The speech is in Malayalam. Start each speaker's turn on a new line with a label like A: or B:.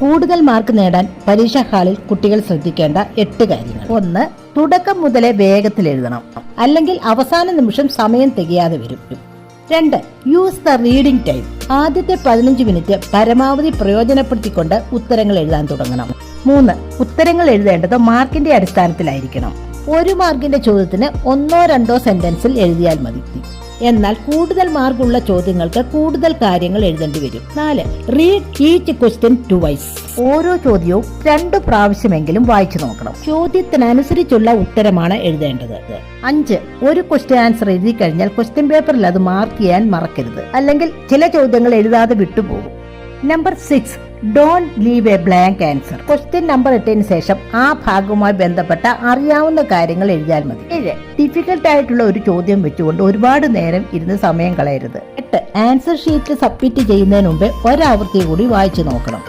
A: കൂടുതൽ മാർക്ക് നേടാൻ പരീക്ഷാ ഹാളിൽ കുട്ടികൾ ശ്രദ്ധിക്കേണ്ട എട്ട് കാര്യങ്ങൾ. ഒന്ന് തുടക്കം മുതലേ വേഗത്തിൽ എഴുതണം. അല്ലെങ്കിൽ അവസാന നിമിഷം സമയം തികയാതെ വരും. രണ്ട് യൂസ് ദ റീഡിംഗ് ടൈം ആദ്യത്തെ പതിനഞ്ച് മിനിറ്റ് പരമാവധി പ്രയോജനപ്പെടുത്തിക്കൊണ്ട് ഉത്തരങ്ങൾ എഴുതാൻ തുടങ്ങണം. മൂന്ന് ഉത്തരങ്ങൾ എഴുതേണ്ടത് മാർക്കിന്റെ അടിസ്ഥാനത്തിലായിരിക്കണം. ഒരു മാർക്കിന്റെ ചോദ്യത്തിന് ഒന്നോ രണ്ടോ സെന്റൻസിൽ എഴുതിയാൽ മതി. എന്നാൽ കൂടുതൽ മാർക്കുള്ള ചോദ്യങ്ങൾക്ക് കൂടുതൽ കാര്യങ്ങൾ എഴുതേണ്ടി വരും. നാല് read each question twice ഓരോ ചോദ്യവും രണ്ട് പ്രാവശ്യമെങ്കിലും വായിച്ചു നോക്കണം. ചോദ്യത്തിനനുസരിച്ചുള്ള ഉത്തരമാണ് എഴുതേണ്ടത്. അഞ്ച് ഒരു ക്വസ്റ്റ്യൻ ആൻസർ എഴുതി കഴിഞ്ഞാൽ ക്വസ്റ്റ്യൻ പേപ്പറിൽ അത് മാർക്ക് ചെയ്യാൻ മറക്കരുത്. അല്ലെങ്കിൽ ചില ചോദ്യങ്ങൾ എഴുതാതെ വിട്ടുപോകും. Number six don't leave a blank answer question number എട്ടിന് ശേഷം ആ ഭാഗവുമായി ബന്ധപ്പെട്ട അറിയാവുന്ന കാര്യങ്ങൾ എഴുതിയാൽ മതി. ഏഴ് ഡിഫിക്കൽട്ട് ആയിട്ടുള്ള ഒരു ചോദ്യം വെച്ചുകൊണ്ട് ഒരുപാട് നേരം ഇരുന്ന് സമയം കളയരുത്. എട്ട് ആൻസർ ഷീറ്റ് സബ്മിറ്റ് ചെയ്യുന്നതിന് മുമ്പേ ഒരാവൃത്തി കൂടി വായിച്ചു നോക്കണം.